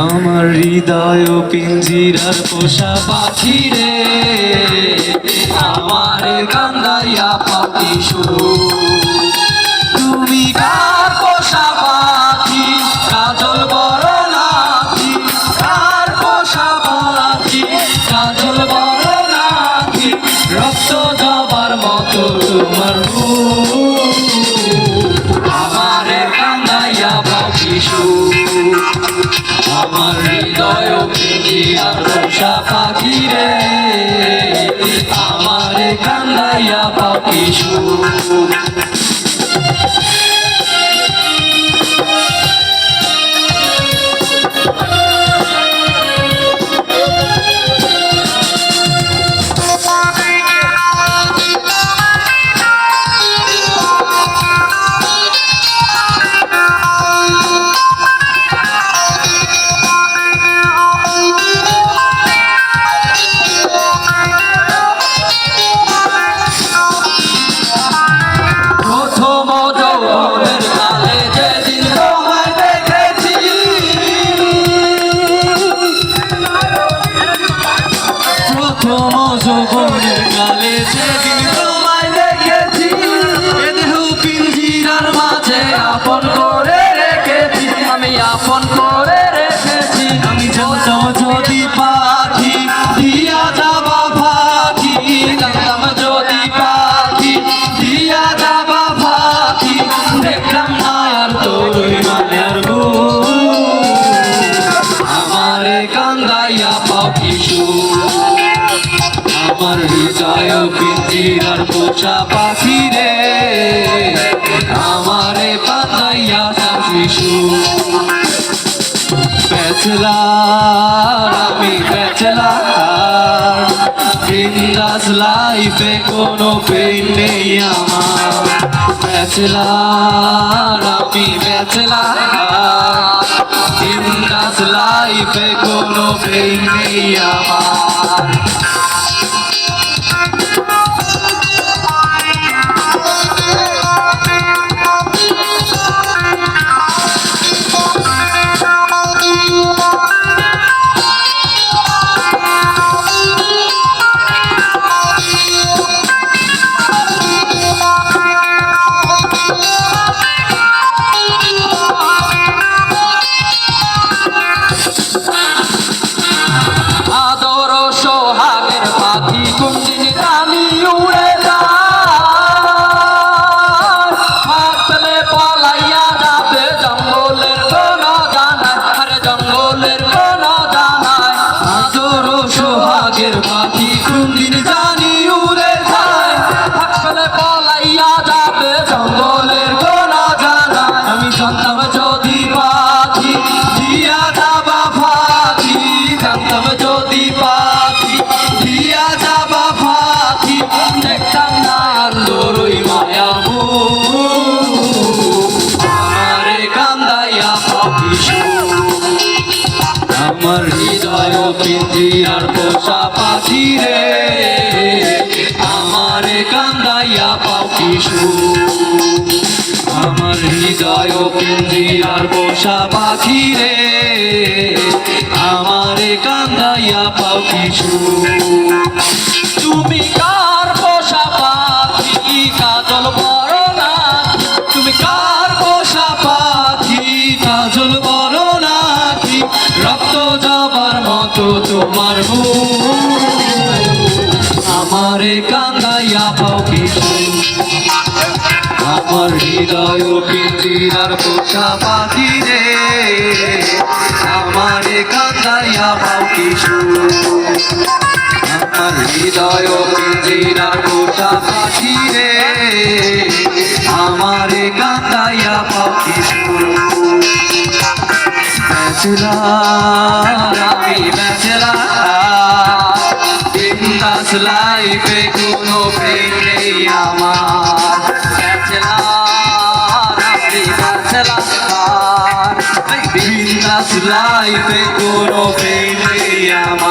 আমার হৃদয় পিঞ্জিরার পোষা পাখি রে। আমার কান্দাইয়া পাখি শুরু তুমি কার পোষা পিঞ্জিরার পোষা পাখি রে আমারে কান্দাইয়া পাখি পিঞ্জিরার পোষা পাখি রে। আমারে পাতাইয়া শিশু। ব্যাচেলার আমি ব্যাচেলার বিন্দাস লাইফে কোনো পেইন নেই আমার। ব্যাচেলার আমি ব্যাচেলার বিন্দাস লাইফে কোনো পেইন নেই আমার। আমার হৃদয় পিঞ্জিরার পোষা পাখি রে। আমার কান্দাইয়া পাখি আমার হৃদয় পিঞ্জিরার পোষা পাখি রে। আমার কান্দাইয়া পাখি তুমি তোমার আমারে কান্দাইয়া পাখি আমার হৃদয় পিঞ্জিরার পোষা পাখি রে, আমারে কান্দাইয়া পাও কিশোর আমার হৃদয় পিঞ্জিরার পোষা পাখি রে ব্যাচেলার আমি ব্যাচেলার বিন্দাস লাইফে কোনো প্রেম নেই আমার। ব্যাচেলার আমি ব্যাচেলার বিন্দাস লাইফে আমার।